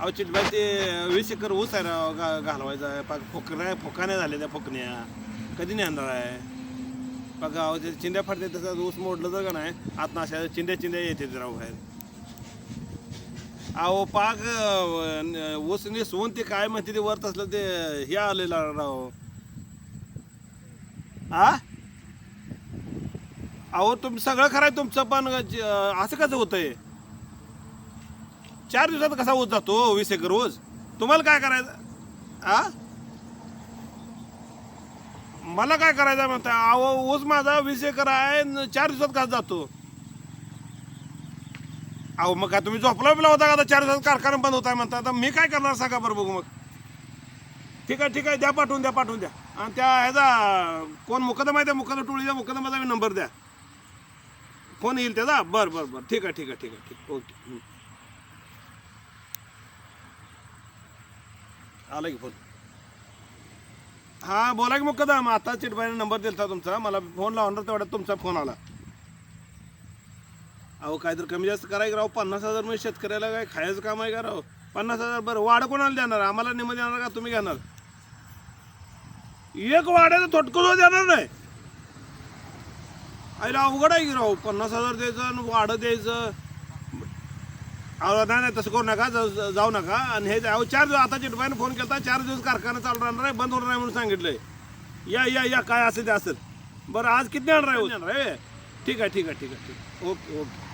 अहो चिटबाई ते वीस एकर ऊस आहे राव गा घालवायचा आहे. पाक फोकण्या झालेल्या झाल्या त्या फोकण्या. कधी नेणार आहे? बघा अहो ते चिंध्या तसं ऊस मोडलं तर का नाही? आत अशा चिंध्या चिंध्या येते राव बाहेर. अहो पाक ऊस न- ऊस ते काय म्हणते ते वरत असलं ते हे आलेलं राव. आ? अहो तुम सगळं खरं आहे तुमचं पण असं कसं होतंय? चार दिवसात कसा ऊस जातो? वीस एकर ऊस? तुम्हाला काय करायचं? आ? मला काय करायचं म्हणता अहो ऊस माझा वीस एकर आहे न चार दिवसात कसा जातो? अहो मग काय तुम्ही झोपला बिला होता का? आता चार दिवसात कारखाना बंद होत आहे म्हणता. आता मी काय करणार सांगा बरं बघू मग. ठीक आहे ठीक आहे. द्या पाठवून द्या पाठवून द्या. आणि त्या ह्याचा कोण मुकदम आहे त्या मुकदम टोळीच्या मुकदमाचा मी नंबर द्या. फोन येईल त्याचा? बरं बरं बरं. ठीक आहे ठीक आहे ठीक आहे ठीक ओके. आला की फोन. हां बोला की मुकदम आता चिटबाईने नंबर दिला तुमचा. मला फोन लावणार तेवढ्यात तुमचा फोन आला. अहो काहीतरी कमी जास्त करायचं राव. पन्नास हजार म्हणजे शेतकऱ्याला काय खायचं काम आहे का राव? पन्नास हजार बरं वाढ कोणाला देणार? आम्हाला निम देणार का तुम्ही घेणार? एक वाड्याचं थोटकं देणार नाही. आईला अवघड आहे की राव. पन्नास हजार द्यायचं आणि वाढं द्यायचं. अहो नाही नाही तसं करू नका जाऊ जाऊ नका. आणि हे अहो चार दिवस आता चिटबाईने फोन केला चार दिवस कारखाना चालू राहणार आहे बंद होणार नाही म्हणून सांगितलंय. या या या काय असेल ते असेल. बरं आज किती आणणार आहे? आणणार आहे? ठीक आहे ठीक आहे ठीक आहे ठीक. Okay okay.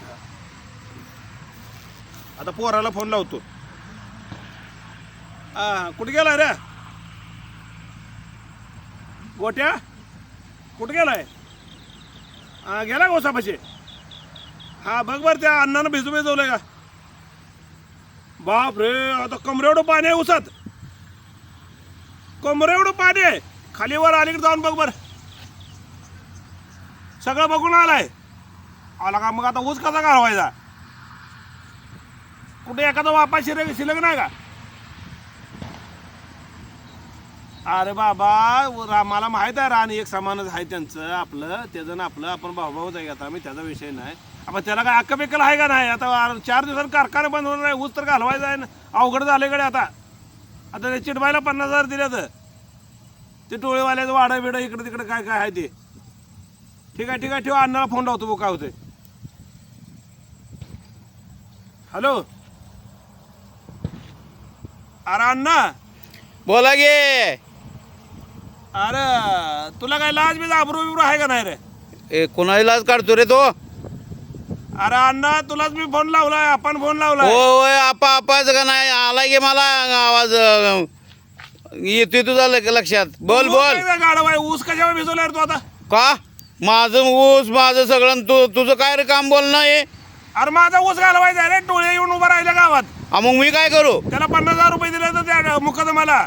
आता पोराला फोन लावतो. हा कुठे गेला रे? गोट्या? कुठे गेलाय? हा गेला गोसापाशी हा बघ बरं त्या अण्णानं भिजू भिजवलंय का? बाप रे आता कमरेवढं पाणी आहे उसात कमरेवढं पाणी आहे. खाली वर अलीकडे जाऊन बघ बर. सगळं बघून आलाय. आला का मग आता ऊस कसा घालवायचा कुठे एखादा वापा शिल्लक शिल्लक नाही का? अरे बाबा रा- मला माहीत आहे रान एक समानच आहे त्यांचं आपलं त्याचं ना आपलं आपण भाऊभाऊच आहे आता मी त्याचा विषय नाही. आपण त्याला काय अक्का बिक्कल आहे का नाही? आता चार दिवसात कारखाना बंद होणार आहे ऊस तर घालवायचा आहे ना अवघड झाले कडे आता. आता ते चिटबायला पन्नास हजार दिले तर ते टोळेवाल्याचं वाडं बिडं इकडे तिकडे काय काय आहे ते. ठीक आहे ठीक आहे ठेवा अण्णाला फोन लावतो काय होतंय. हॅलो अरे अण्णा? बोला गे. अरे तुला काय लाज बी आबरू बिबरू आहे का नाही रे? ए कोणाला लाज काढतो रे तो? अरे अण्णा तुलाच मी फोन लावलाय आपण फोन लावलाय. होय आपा आपाच का नाही? आला गे मला आवाज येतोय तुझा ल- लक्षात. बोल बोल. गाडव आहे ऊस कशावर भिजवला रे तू आता? का? माझं ऊस माझं सगळं आणि तू तुझं काय रे काम बोलणं आहे? अरे माझा ऊस घालवायचा रे टोळे येऊन उभा राहिला गावात. हा, मग मी काय करू? त्याला पन्नास हजार रुपये दिले तर त्या मुकदमाला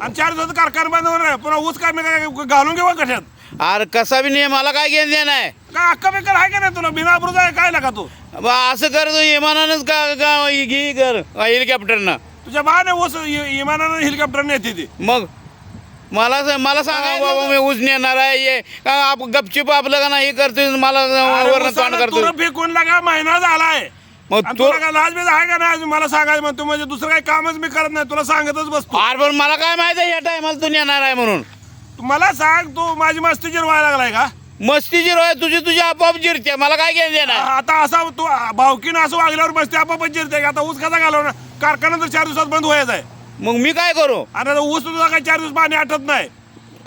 आणि चार दिवस कारखाना बंद होणार आहे. पुन्हा ऊस काय मी काय घालून घेऊ का कशात? अरे कसा बी नाही मला काय घेणं देणं आहे? काय अक्का बेकार आहे का नाही तुला? बिना अब्रूचा आहे काय लागा तू? बा, असं कर तू इमानानंच का का घे कर हेलिकॉप्टरनं तुझ्या बाने ऊस इ- इमानानं हेलिकॉप्टरने येते ती. मग? मला स- मला सांगा बाबा मी ऊस नेणार आहे ये का आप गपचिप आपलं का नाही करतोय मला वरण करतोय? फेकून लागा महिना झालाय. मग आणि तू तुला काय लाज बीज आहे का नाही? मला सांगायचं म्हणतो म्हणजे दुसरं काही कामच मी करत नाही तुला सांगतच बसतो. अरे पण मला काय माहिती आहे या टायमाला तू नेणार आहे म्हणून? तू मला सांग तू माझी मस्ती जिरवायला लागलाय का? मस्ती जिरो आहे तुझी तुझी आपोआप जिरते मला काय घेणं देणार? आता असा तू भावकीनं असं वागल्यावर बसते आपापच जिरते का? आता ऊस कसा घालवणार? कारखाना तर चार दिवसात बंद व्हायचा आहे. मग मी काय करू? आणि आता ऊस तुझा काही चार दिवस पाणी आटत नाही.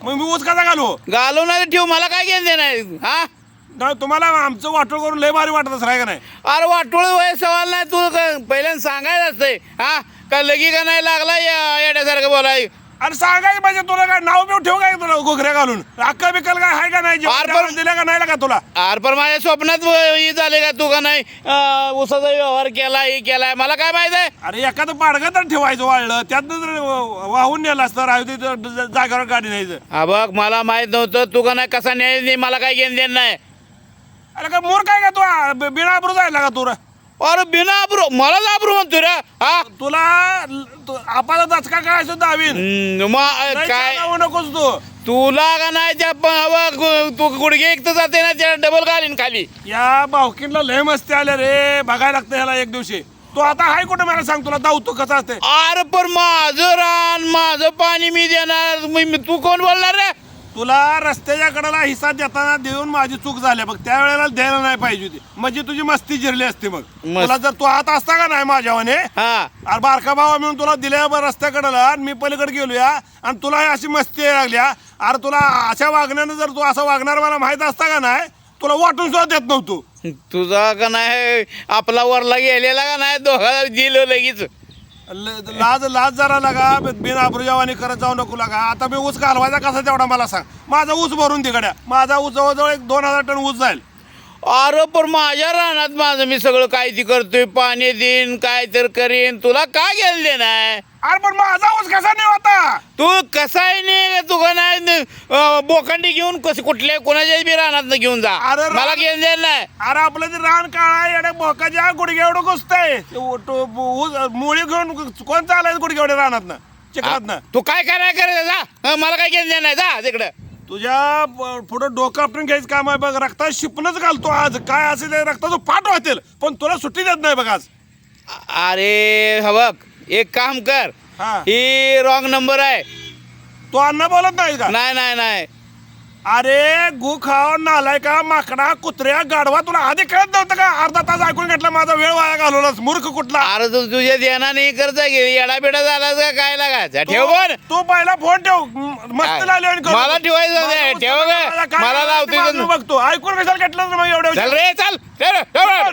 मग मी ऊस कसा घालू? घालवणार ठेव मला काय घेणं देणार? हा? नाही तुम्हाला आमचं वाटोळ करून लय भारी वाटत असं का नाही? अरे वाटोळ वय सवाल नाही तू क- पहिल्यांदा सांगायचं असतंय. हा? का लगी का नाही लागला या- येड्यासारखं बोलाय? आणि सांगायचं पाहिजे तुला काय नाव बिव ठेव काय तुला घोगऱ्या घालून? अक्का बिक्कल काय आहे का नाही? जेवण अरे पण- जेवण दिलं का नाही का तुला? अरे पण माझ्या स्वप्नात व- हे झाले का तू का नाही? अं, उसाचा व्यवहार केला हे केलाय मला काय माहीत आहे? अरे एखादं पाडगं तर ठेवायचं वाळलं त्यातनं जर वाहून नेलं असतं राहू जागेवर गाडी न्यायचं. हा बघ मला माहीत नव्हतं तू का नाही कसा न्याय नाही मला काय घेणं देणं नाही. अरे काय मोर काय का तू? बिना जायला का तू रे? अरे बिना आबरू मला आबरू म्हणतो रे. हा? तुला आपला दचका काय असतो दावीन हम्म, मग लय काय? जाऊ नकोस तू. तुला का नाही त्या तू गुडघे एक तर जाते ना त्या डबल घालीन खाली. या भावकीनला लय मस्ती आल्या रे. बघायला लागतं ह्याला एक दिवशी. तू आता हाय कुठे मला सांग तुला? दावतो कसं असते? अरे पण माझं रान माझं पाणी मी देणार. तू कोण बोलणार रे? तुला रस्त्याच्या कडेला हिस्सा देताना देऊन माझी चूक झाली. बघ त्यावेळेला द्यायला नाही पाहिजे होती. म्हणजे तुझी मस्ती जिरली असती मग मस्त. तुला जर तू हात असता का नाही माझ्यावाने हा. अरे बारका भावा म्हणून तुला दिल्या बरं रस्त्याकडेला. आणि मी पलीकडे गेलोया आणि तुला हे अशी मस्ती यायला लागल्या. अरे तुला अशा वागण्यानं जर तू असं वागणार मला माहीत असता का नाही तुला वाटून सुद्धा देत नव्हतो. तुझा का नाही आपला वरला गेलेला का नाही दोघा दिलं लगेच. ल- लाज लाज जरा लागा बिन आबरुजावानी करत जाऊ नको लागा. आता मी ऊस घालवायचा कसा तेवढा मला सांग. माझा ऊस भरून तिकड्या माझा ऊस जवळजवळ एक दोन हजार टन ऊस जाईल. अरे पण माझ्या रानात माझं मी सगळं काय ती करतोय. पाणी देईन काय तर करीन. तुला काय गेलं दे नाही अरे पण माझा ऊस कसा नाही होता तू कसा नाही तू का नाही? अं, बोखंडी घेऊन कस कुठल्या कोणाच्याच बी रानात घेऊन जा. अरे रा- मला घेऊन द्यायला नाही. अरे आपलं ते रान काळा बोकाच्या गुडघे एवढं घुसतंय. ते ऊस मुळी घेऊन कोण चालायचं गुडघे एवढे रानात ना चिखलात तू काय कराय करायचं जा. मला काय घेऊन नाही. जा तिकडं. तुझ्या प- पुढं डोकं आपटून घ्यायचं काम आहे बघ. रक्तात शिपणच घालतो आज. काय असेल ते रक्ताचं फाट वाटेल पण तुला सुट्टी देत नाही बघ आज. अरे हा बघ. एक काम कर. हा. ही रॉंग नंबर आहे. तू अण्णा बोलत नाही का? नाही नाही नाही. अरे गु खाव नालाय का माकडा कुत्र्या गाडवा तुला आधी कळत नव्हतं का अर्धा तास ऐकून घेतला माझा वेळ वाया घालवलास मूर्ख कुठला अरे तू तुझ्या ध्यानाने करता गेली येडा बिडा झाला का काय लागायचा ठेव पण तू- पहिला फोन ठेव म- मस्त काय? लावली आणि करू. मला ठेवायचं नाही. मला ठेव. मला काय मला करायचं लावते ते तर- बाजूला बघतो ऐकून कशाला घेतलं मग एवढ्या चल रे चल ठेव रे, ठेव रे.